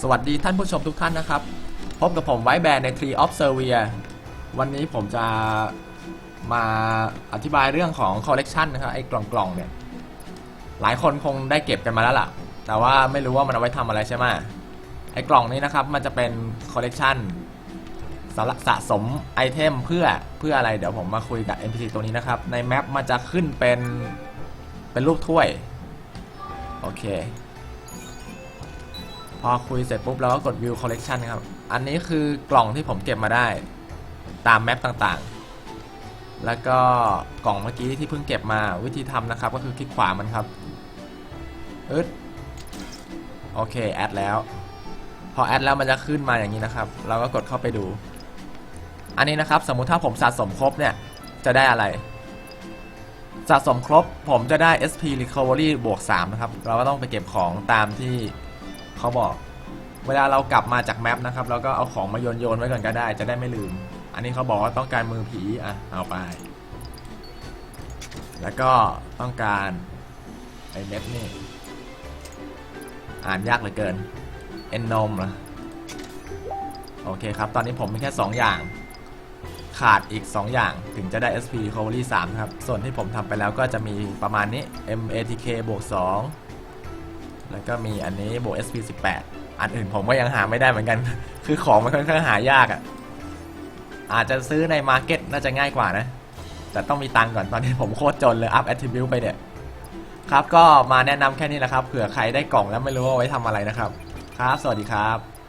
สวัสดีท่านผู้ชมทุกท่านนะครับ พบกับผมไว้แบรนด์ใน Tree of s e r v i a วันนี้ผมจะมาอธิบายเรื่องของคอลเลกชันนะครับไอ้กล่องๆเนี่ย หลายคนคงได้เก็บกันมาแล้วล่ะ แต่ว่าไม่รู้ว่ามันเอาไว้ทำอะไรใช่ไหมไอ้กล่องนี้นะครับ มันจะเป็นคอลเลกชันสำหรับสะสมไอเทมเพื่อเพื่ออะไรเดี๋ยวผมมาคุยกับ NPC ตัวนี้นะครับ ในแมปมันจะขึ้นเป็นเป็นรูปถ้วย โอเค พอคุยเสร็จปุ๊บเราก็กด view collection ครับ อันนี้คือกล่องที่ผมเก็บมาได้ ตามแมปต่างๆ แล้วก็กล่องเมื่อกี้ที่เพิ่งเก็บมาวิธีทำนะครับ ก็คือคลิกขวามันครับอึดโอเคแอดแล้ว พอแอดแล้วมันจะขึ้นมาอย่างนี้นะครับ เราก็กดเข้าไปดู อันนี้นะครับ สมมุติถ้าผมสะสมครบเนี่ยจะได้อะไร สะสมครบผมจะได้ SP recovery บวก3นะครับ เราก็ต้องไปเก็บของตามที่ เขาบอก เวลาเรากลับมาจากแมปนะครับเราก็เอาของมาโยนโยนไว้ก่อนก็ได้ จะได้ไม่ลืม อันนี้เขาบอกว่าต้องการมือผีอะเอาไป แล้วก็ต้องการไอ้เม็ดนี่อ่านยากเหลือเกินเอ็นนมเหรอโอเคครับ ตอนนี้ผมมีแค่ 2 อย่าง ขาดอีก 2 อย่างถึงจะได้ SP Recovery 3 ครับ ส่วนที่ผมทำไปแล้วก็จะมีประมาณนี้ MATK บวก2 แล้วก็มีอันนี้โบ SP 18อันอื่นผมก็ยังหาไม่ได้เหมือนกัน คือของมันค่อนข้างหายากอะ่ะ อาจจะซื้อในมาร์เก็ตน่าจะง่ายกว่านะ แต่ต้องมีตังก่อนตอนนี้ผมโคตรจนเลยอัพแอตทริบิวไปเนี่ย ครับก็มาแนะนำแค่นี้แหละครับ เผื่อใครได้กล่องแล้วไม่รู้ว่าไว้ทำอะไรนะครับ ครับ สวัสดีครับ